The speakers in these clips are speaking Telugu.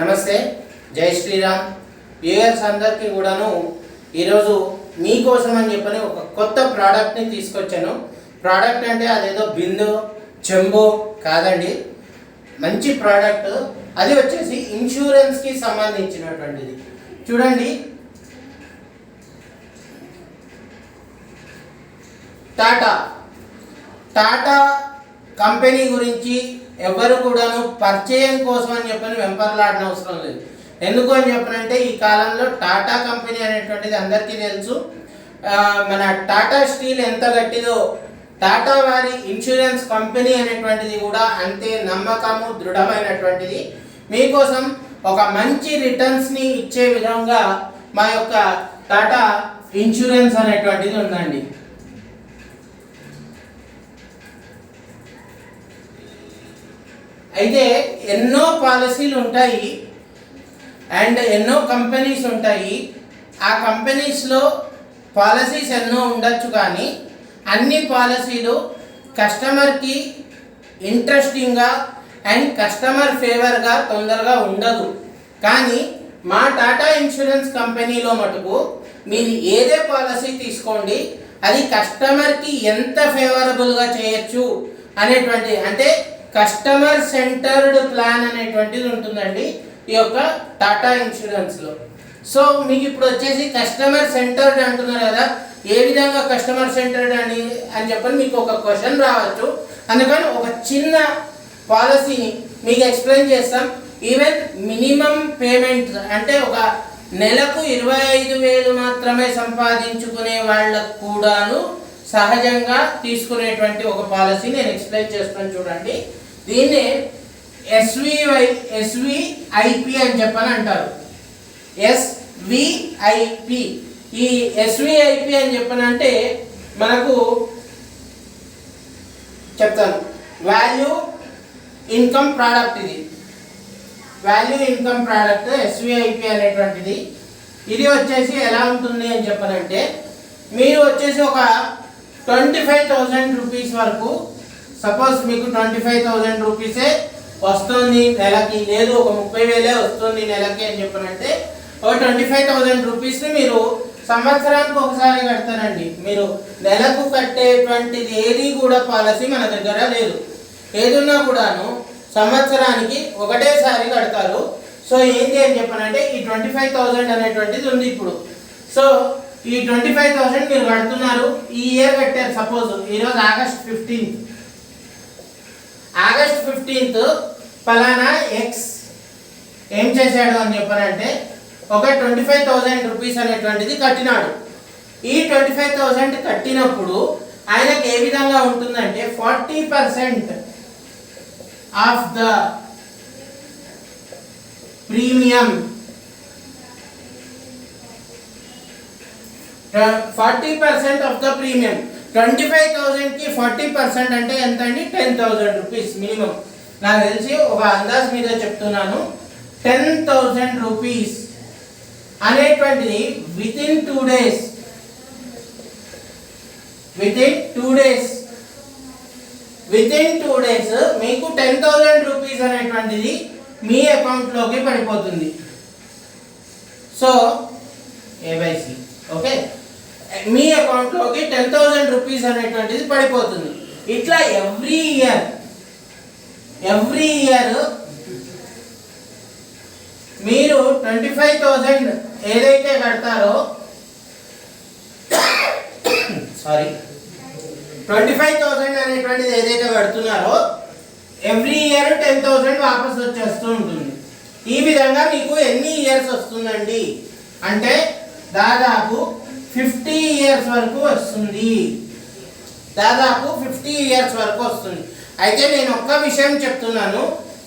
నమస్తే జై శ్రీరామ్. వ్యూయర్స్ అందరికీ కూడాను ఈరోజు మీకోసం అని చెప్పని ఒక కొత్త ప్రోడక్ట్ని తీసుకొచ్చాను. ప్రోడక్ట్ అంటే అదేదో బిందు చెంబు కాదండి. మంచి ప్రోడక్ట్ అది వచ్చేసి ఇన్సూరెన్స్కి సంబంధించినటువంటిది. చూడండి. టాటా. టాటా కంపెనీ గురించి ఎవరు కూడాను పరిచయం కోసం అని చెప్పని వెంపర్లాడిన అవసరం లేదు. ఎందుకు అని చెప్పనంటే ఈ కాలంలో టాటా కంపెనీ అనేటువంటిది అందరికీ తెలుసు. మన టాటా స్టీల్ ఎంత గట్టిదో టాటా వారి ఇన్సూరెన్స్ కంపెనీ అనేటువంటిది కూడా అంతే నమ్మకము దృఢమైనటువంటిది. మీకోసం ఒక మంచి రిటర్న్స్ని ఇచ్చే విధంగా మా యొక్క టాటా ఇన్సూరెన్స్ అనేటువంటిది ఉందండి. అయితే ఎన్నో పాలసీలు ఉంటాయి అండ్ ఎన్నో కంపెనీస్ ఉంటాయి. ఆ కంపెనీస్లో పాలసీస్ ఎన్నో ఉండొచ్చు కానీ అన్ని పాలసీలు కస్టమర్కి ఇంట్రెస్టింగ్గా అండ్ కస్టమర్ ఫేవర్గా తొందరగా ఉండదు. కానీ మా టాటా ఇన్సూరెన్స్ కంపెనీలో మటుకు మీరు ఏదే పాలసీ తీసుకోండి అది కస్టమర్కి ఎంత ఫేవరబుల్గా చేయొచ్చు అనేటువంటి అంటే కస్టమర్ సెంటర్డ్ ప్లాన్ అనేటువంటిది ఉంటుందండి ఈ యొక్క టాటా ఇన్సూరెన్స్లో సో మీకు ఇప్పుడు వచ్చేసి కస్టమర్ సెంటర్డ్ అంటున్నారు కదా ఏ విధంగా కస్టమర్ సెంటర్డ్ అని అని చెప్పని మీకు ఒక క్వశ్చన్ రావచ్చు. అందుకని ఒక చిన్న పాలసీని మీకు ఎక్స్ప్లెయిన్ చేస్తాం. ఈవెన్ మినిమం పేమెంట్ అంటే ఒక నెలకు ఇరవై ఐదు వేలు మాత్రమే సంపాదించుకునే వాళ్ళకు కూడాను సహజంగా తీసుకునేటువంటి ఒక పాలసీ నేను ఎక్స్ప్లెయిన్ చేస్తాను చూడండి. దీన్ని ఎస్వివై ఎస్విఐపి అని చెప్పని అంటారు. ఎస్విఐపి ఈ ఎస్విఐపి అని చెప్పనంటే మనకు చెప్తాను. వాల్యూ ఇన్కమ్ ప్రోడక్ట్ ఇది. వాల్యూ ఇన్కమ్ ప్రోడక్ట్ ఎస్విఐపి అనేటువంటిది. ఇది వచ్చేసి ఎలా ఉంటుంది అని చెప్పనంటే మీరు వచ్చేసి ఒక ట్వంటీ ఫైవ్ థౌజండ్ రూపీస్ వరకు సపోజ్ మీకు ట్వంటీ ఫైవ్ థౌజండ్ రూపీసే వస్తుంది నెలకి లేదు ఒక ముప్పై వేలే వస్తుంది నెలకి అని చెప్పనంటే ఒక ట్వంటీ ఫైవ్ థౌజండ్ రూపీస్ని మీరు సంవత్సరానికి ఒకసారి కడతారండి. మీరు నెలకు కట్టేటువంటిది ఏది కూడా పాలసీ మన దగ్గర లేదు. ఏదున్నా కూడాను సంవత్సరానికి ఒకటేసారి కడతారు. సో ఏంటి అని చెప్పనంటే ఈ ట్వంటీ ఫైవ్ థౌజండ్ అనేటువంటిది ఉంది ఇప్పుడు. సో ఈ ట్వంటీ ఫైవ్ థౌజండ్ మీరు కడుతున్నారు ఈ ఇయర్ కట్టారు సపోజ్ ఈరోజు ఆగస్ట్ ఫిఫ్టీన్త్. ఆగస్ట్ ఫిఫ్టీన్త్ ఫలానా ఎక్స్ ఏం చేశాడు అని చెప్పారంటే ఒక ట్వంటీ ఫైవ్ థౌజండ్ రూపీస్ అనేటువంటిది కట్టినాడు. ఈ ట్వంటీ ఫైవ్ థౌజండ్ కట్టినప్పుడు ఆయనకు ఏ విధంగా ఉంటుందంటే forty percent of the premium forty percent of the premium twenty five థౌజండ్కి ఫార్టీ పర్సెంట్ అంటే ఎంత అండి టెన్ థౌజండ్ రూపీస్ మినిమం. నాకు తెలిసి ఒక అందాజ్ మీద చెప్తున్నాను. టెన్ థౌజండ్ రూపీస్ అనేటువంటిది within two days within two days within two days మీకు టెన్ థౌజండ్ రూపీస్ అనేటువంటిది మీ అకౌంట్లోకి పడిపోతుంది. సో ఏవైసి ఓకే మీ అకౌంట్లోకి టెన్ థౌజండ్ రూపీస్ అనేటువంటిది పడిపోతుంది. ఇట్లా ఎవ్రీ ఇయర్ ఎవ్రీ ఇయర్ మీరు ట్వంటీ ఫైవ్ థౌజండ్ ఏదైతే కడతారో సారీ ట్వంటీ ఫైవ్ థౌజండ్ అనేటువంటిది ఏదైతే కడుతున్నారో ఎవ్రీ ఇయర్ టెన్ థౌజండ్ వాపస్ వచ్చేస్తూ ఉంటుంది. ఈ విధంగా మీకు ఎన్ని ఇయర్స్ వస్తుందండి? అంటే దాదాపు ఫిఫ్టీ ఇయర్స్ వరకు వస్తుంది. దాదాపు ఫిఫ్టీ ఇయర్స్ వరకు వస్తుంది. అయితే నేను ఒక్క విషయం చెప్తున్నాను.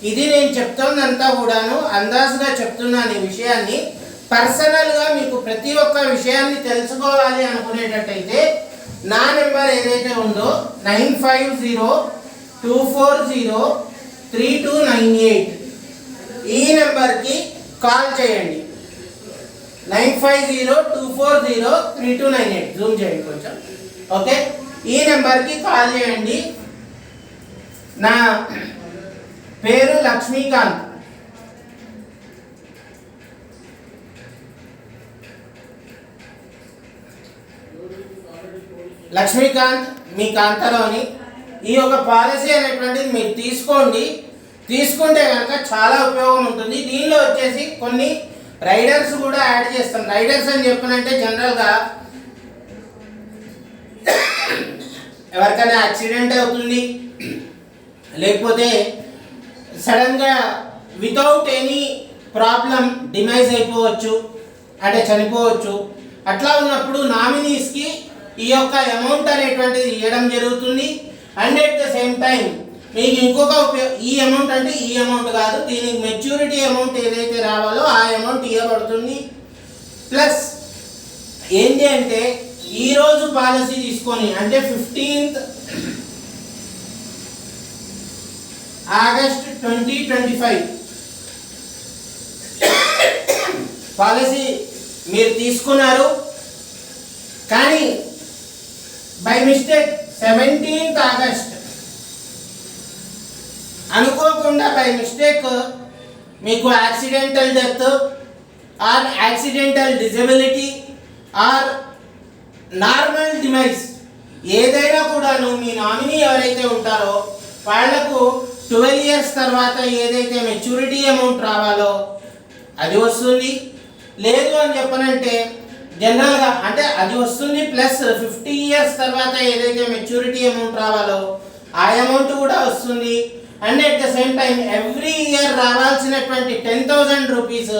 ఇది నేను చెప్తున్నంతా కూడాను అందాజుగా చెప్తున్నాను ఈ విషయాన్ని. పర్సనల్గా మీకు ప్రతి ఒక్క విషయాన్ని తెలుసుకోవాలి అనుకునేటట్టయితే నా నెంబర్ ఏదైతే ఉందో nine five zero two four zero three two nine eight ఈ నెంబర్కి కాల్ చేయండి. Nine five zero two four zero three two nine eight. Zoom చేయండి కొంచెం. ఓకే? ఈ నెంబర్కి కాల్ చేయండి. నా పేరు లక్ష్మీకాంత్. లక్ష్మీకాంత్ మీ కాంతలోని ఈ యొక్క పాలసీ అనేటువంటిది మీరు తీసుకోండి. తీసుకుంటే కనుక చాలా ఉపయోగం ఉంటుంది. దీనిలో వచ్చేసి కొన్ని రైడర్స్ కూడా యాడ్ చేస్తాం. రైడర్స్ అని చెప్పనంటే జనరల్గా ఎవరికైనా యాక్సిడెంట్ అవుతుంది లేకపోతే సడన్గా వితౌట్ ఎనీ ప్రాబ్లం డిమైజ్ అయిపోవచ్చు అంటే చనిపోవచ్చు. అట్లా ఉన్నప్పుడు నామినీస్కి ఈ యొక్క అమౌంట్ అనేటువంటిది ఇవ్వడం జరుగుతుంది. And at the same time మీకు ఇంకొక ఉపయోగ ఈ అమౌంట్ అంటే ఈ అమౌంట్ కాదు. దీనికి మెచ్యూరిటీ అమౌంట్ ఏదైతే రావాలో ఆ అమౌంట్ ఇవ్వబడుతుంది. ప్లస్ ఏంటి అంటే ఈరోజు పాలసీ తీసుకొని అంటే fifteenth August twenty twenty five policy మీరు తీసుకున్నారు. కానీ బై మిస్టేక్ సెవెంటీన్త్ ఆగస్ట్ అనుకోకుండా బై మిస్టేక్ మీకు accidental death or accidental disability or normal demise ఏదైనా కూడాను మీ నామినీ ఎవరైతే ఉంటారో వాళ్ళకు ట్వెల్వ్ ఇయర్స్ తర్వాత ఏదైతే మెచ్యూరిటీ అమౌంట్ రావాలో అది వస్తుంది. లేదు అని చెప్పనంటే జనరల్గా అంటే అది వస్తుంది ప్లస్ ఫిఫ్టీ ఇయర్స్ తర్వాత ఏదైతే మెచ్యూరిటీ అమౌంట్ రావాలో ఆ అమౌంట్ కూడా వస్తుంది. And at the same time every year రావాల్సినటువంటి టెన్ థౌజండ్ రూపీస్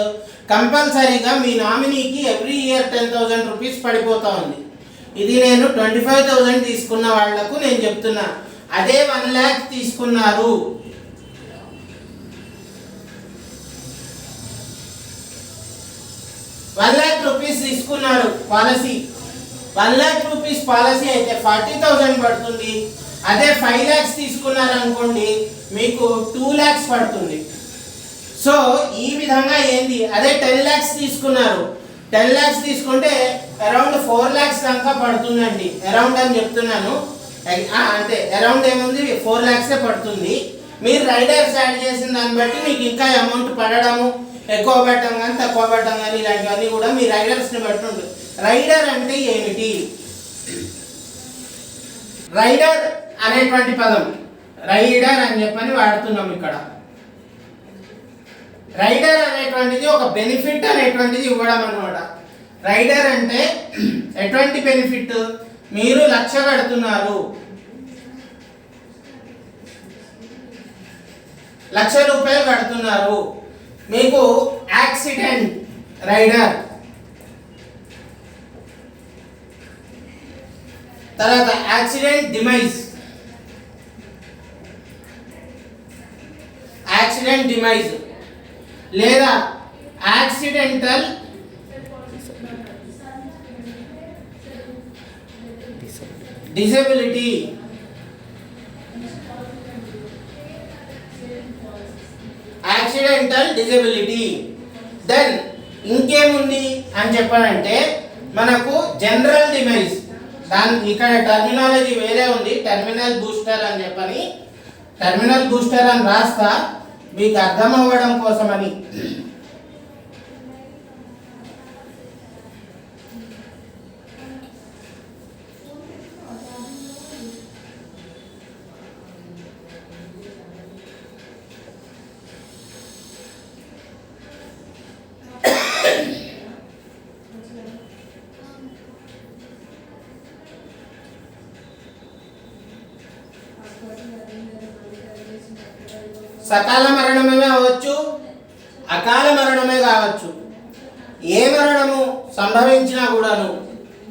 కంపల్సరీగా మీ నామినీకి every year ten thousand rupees పడిపోతా ఉంది. ఇది నేను ట్వంటీ ఫైవ్ థౌజండ్ తీసుకున్న వాళ్ళకు నేను చెప్తున్నా. అదే వన్ ల్యాక్ తీసుకున్నారు. వన్ ల్యాక్ రూపీస్ తీసుకున్నారు policy. One lakh rupees policy అయితే ఫార్టీ థౌజండ్ పడుతుంది. అదే ఫైవ్ ల్యాక్స్ తీసుకున్నారు అనుకోండి మీకు టూ ల్యాక్స్ పడుతుంది. సో ఈ విధంగా ఏంది? అదే టెన్ ల్యాక్స్ తీసుకున్నారు. టెన్ ల్యాక్స్ తీసుకుంటే అరౌండ్ ఫోర్ ల్యాక్స్ దాకా పడుతుందండి. అరౌండ్ అని చెప్తున్నాను. అంతే. అరౌండ్ ఏముంది? ఫోర్ ల్యాక్సే పడుతుంది. మీరు రైడర్స్ యాడ్ చేసిన దాన్ని బట్టి మీకు ఇంకా అమౌంట్ పడడము ఎక్కువ పెట్టడం కానీ తక్కువ పెట్టడం కానీ ఇలాంటివన్నీ కూడా మీ రైడర్స్ని బట్టి ఉంటుంది. రైడర్ అంటే ఏమిటి? రైడర్ అనేటువంటి పదం. రైడర్ అని చెప్పని వాడుతున్నాం ఇక్కడ. రైడర్ అనేటువంటిది ఒక బెనిఫిట్ అనేటువంటిది ఇవ్వడం అనమాట రైడర్ అంటే ఎటువంటి బెనిఫిట్? మీరు లక్ష కడుతున్నారు. లక్ష రూపాయలు కడుతున్నారు. మీకు యాక్సిడెంట్ రైడర్. తర్వాత యాక్సిడెంట్ డిమైజ్. యాక్సిడెంట్ డిమైజ్ లేదా accidental disability. Accidental disability then ఇంకేముంది అని చెప్పాలంటే మనకు జనరల్ డిమైజ్. దాని ఇక్కడ టర్మినాలజీ వేరే ఉంది టెర్మినల్ బూస్టర్ అని చెప్పని. టెర్మినల్ బూస్టర్ అని రాస్తా. మీకు అర్థం అవ్వడం కోసమని. సకాల మరణమే అవ్వచ్చు అకాల మరణమే కావచ్చు. ఏ మరణము సంభవించినా కూడాను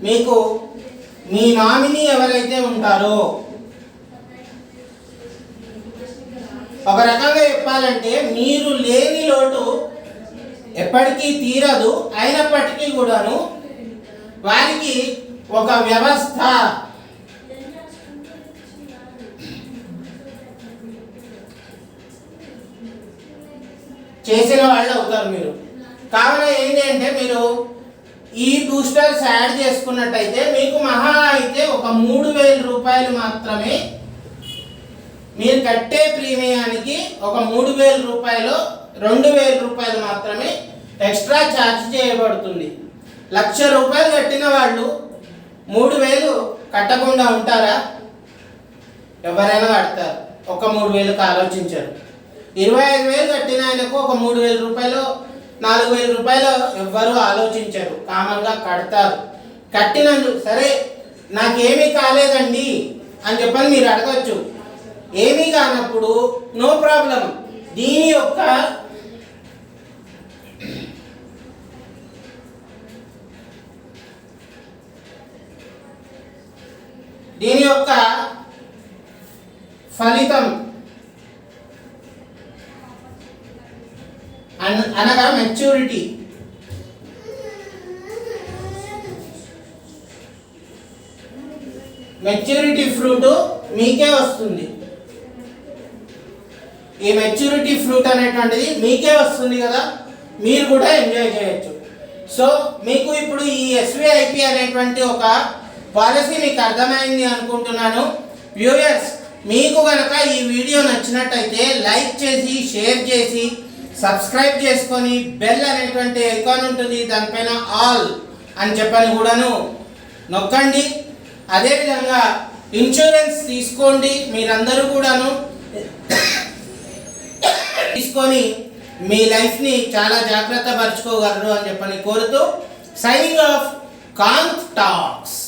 మీకు మీ నామినీ ఎవరైతే ఉంటారో ఒక రకంగా చెప్పాలంటే మీరు లేని లోటు ఎప్పటికీ తీరదు. అయినప్పటికీ కూడాను వారికి ఒక వ్యవస్థ చేసిన వాళ్ళు అవుతారు మీరు. కావున ఏంటి అంటే మీరు ఈ బూస్టర్స్ యాడ్ చేసుకున్నట్టయితే మీకు మహా అయితే ఒక మూడు వేల రూపాయలు మాత్రమే మీరు కట్టే ప్రీమియానికి ఒక మూడు వేల రూపాయలు రెండు వేల రూపాయలు మాత్రమే ఎక్స్ట్రా ఛార్జ్ చేయబడుతుంది. లక్ష రూపాయలు కట్టిన వాళ్ళు మూడు వేలు కట్టకుండా ఉంటారా? ఎవరైనా కడతారు ఒక మూడు వేలకు ఆలోచించారు. ఇరవై ఐదు వేలు కట్టిన ఆయనకు ఒక మూడు వేల రూపాయలు నాలుగు వేల రూపాయలు ఎవ్వరు ఆలోచించరు. కామన్గా కడతారు. కట్టినందు సరే నాకేమీ కాలేదండి అని చెప్పని మీరు అడగచ్చు. ఏమీ కానప్పుడు నో ప్రాబ్లం. దీని యొక్క దీని యొక్క ఫలితం అన- అనగా మెచ్యూరిటీ మెచ్యూరిటీ ఫ్రూట్ మీకే వస్తుంది. ఈ మెచ్యూరిటీ ఫ్రూట్ అనేటువంటిది మీకే వస్తుంది కదా? మీరు కూడా ఎంజాయ్ చేయొచ్చు. సో మీకు ఇప్పుడు ఈ ఎస్విఐపి అనేటువంటి ఒక పాలసీ మీకు అర్థమైంది అనుకుంటున్నాను. వ్యూయర్స్ మీకు కనుక ఈ వీడియో నచ్చినట్టయితే లైక్ చేసి షేర్ చేసి సబ్స్క్రైబ్ చేసుకొని బెల్ అనేటువంటి ఐకాన్ ఉంటుంది దానిపైన ఆల్ అని చెప్పని కూడాను నొక్కండి. అదేవిధంగా ఇన్సూరెన్స్ తీసుకోండి మీరందరూ కూడాను. తీసుకొని మీ లైఫ్ని చాలా జాగ్రత్త పరచుకోగలరు అని చెప్పని కోరుతూ సైనింగ్ ఆఫ్ కాంత్ టాక్స్.